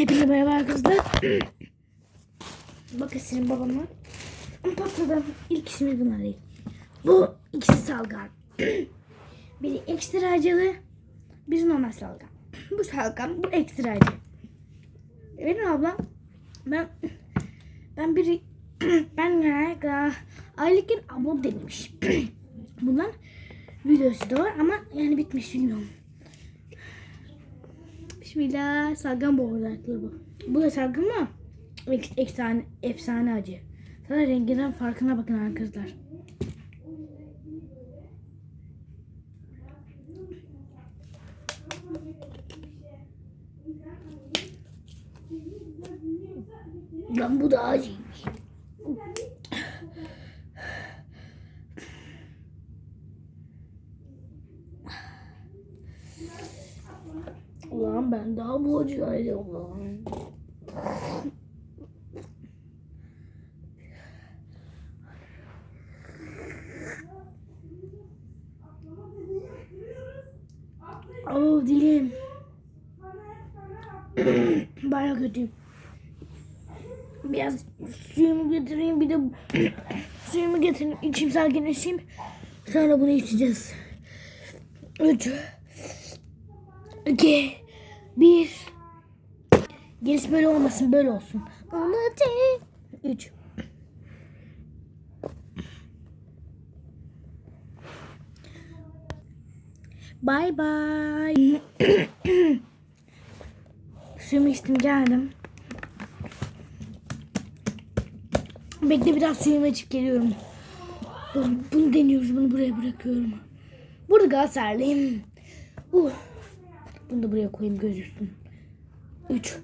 Hepinize merhaba arkadaşlar. Bakın senin babama. Patladım. İlk ismi bunlar değil. Bu ikisi salgan. Biri ekstra acılı. Biri normal salgan. Bu salgan, bu ekstra acı. Benim ablam ben ben biri ben genellikle aylıkken ablam denemiş. Bundan videosu da var ama yani bitmiş bilmiyorum. Bismillah. Salgın boğulaklı bu. Bu da salgın mı? Efsane, efsane acı. Sana renginden farkına bakın arkadaşlar. Lan bu da acıymış. Ben daha bu acıydım lan. Oh dilim. Baya kötüyüm. Biraz suyumu getireyim bir de suyumu getireyim içeyim sakinleşeyim. Sonra bunu içeceğiz. Üç. İki. Bir. Gerisi böyle olmasın böyle olsun. Anlatayım. Üç. Bye bye. Suyumu içtim geldim. Bekle biraz suyumu içip geliyorum. Bunu deniyoruz. Bunu buraya bırakıyorum. Burada Galatasaraylıyım. Uh. Bunu da buraya koyayım göz üstüm. Üç.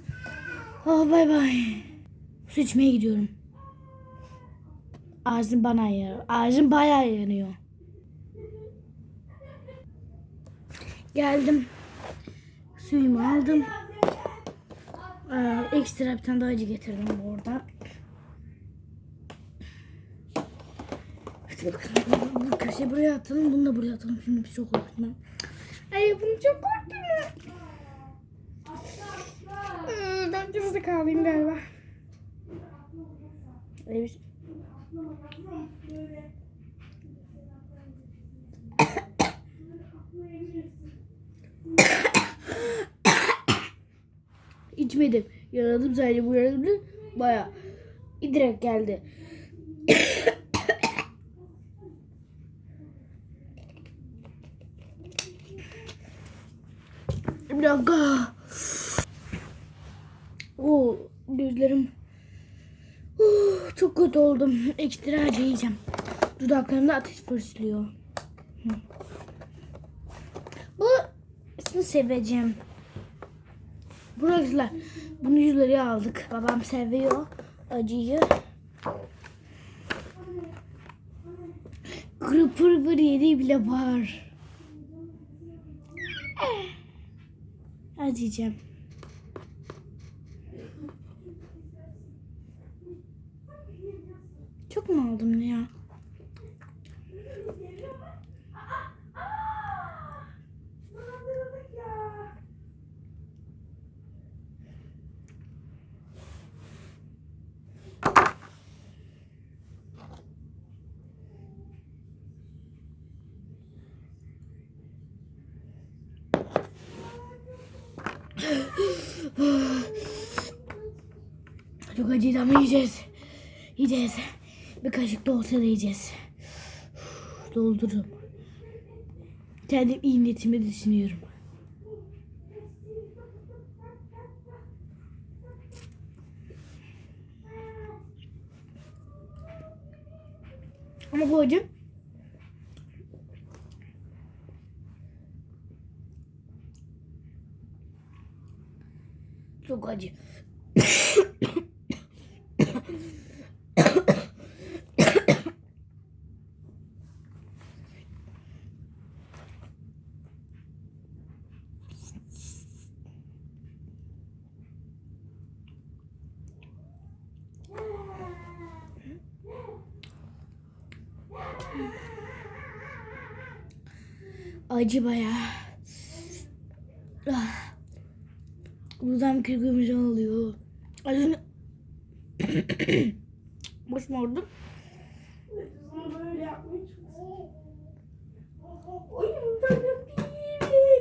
Oh bay bay. Su içmeye gidiyorum. Ağzım bana yanıyor. Ağzım bayağı yanıyor. Geldim. Suyumu aldım. Ee, ekstra bir tane daha acı getirdim orada. Hadi bakalım. Bu köşeyi buraya atalım. Bunu da buraya atalım. Şimdi bir çok korktum. Ay bunu çok korktum. Ben cızı kalayım galiba. Evet. İçmedim. Yaradım sadece bu yaradım. Baya direkt geldi. Bir dakika. Oo, gözlerim. Oo, çok kötü oldum. Ekstra acı yiyeceğim. Dudaklarımda ateş fırslıyor. Hı. Bu seveceğim. Buradakiler. Bunu 100 liraya aldık. Babam seviyor acıyı. Kırpır bir yeri bile var. Acıyacağım. Mu aldım ya? Çok acıydı ama yiyeceğiz. Yiyeceğiz. Bir kaşık da olsa da yiyeceğiz. Doldururum. Kendim iyi niyetimi düşünüyorum. Ama bu acı çok acı. Acı bayağı. Ah. Buradan kırmızı oluyor. Böyle yapmayı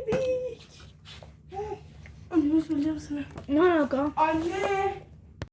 bebek. Anneme söyleyeceğim sana. Ne alaka? Anne.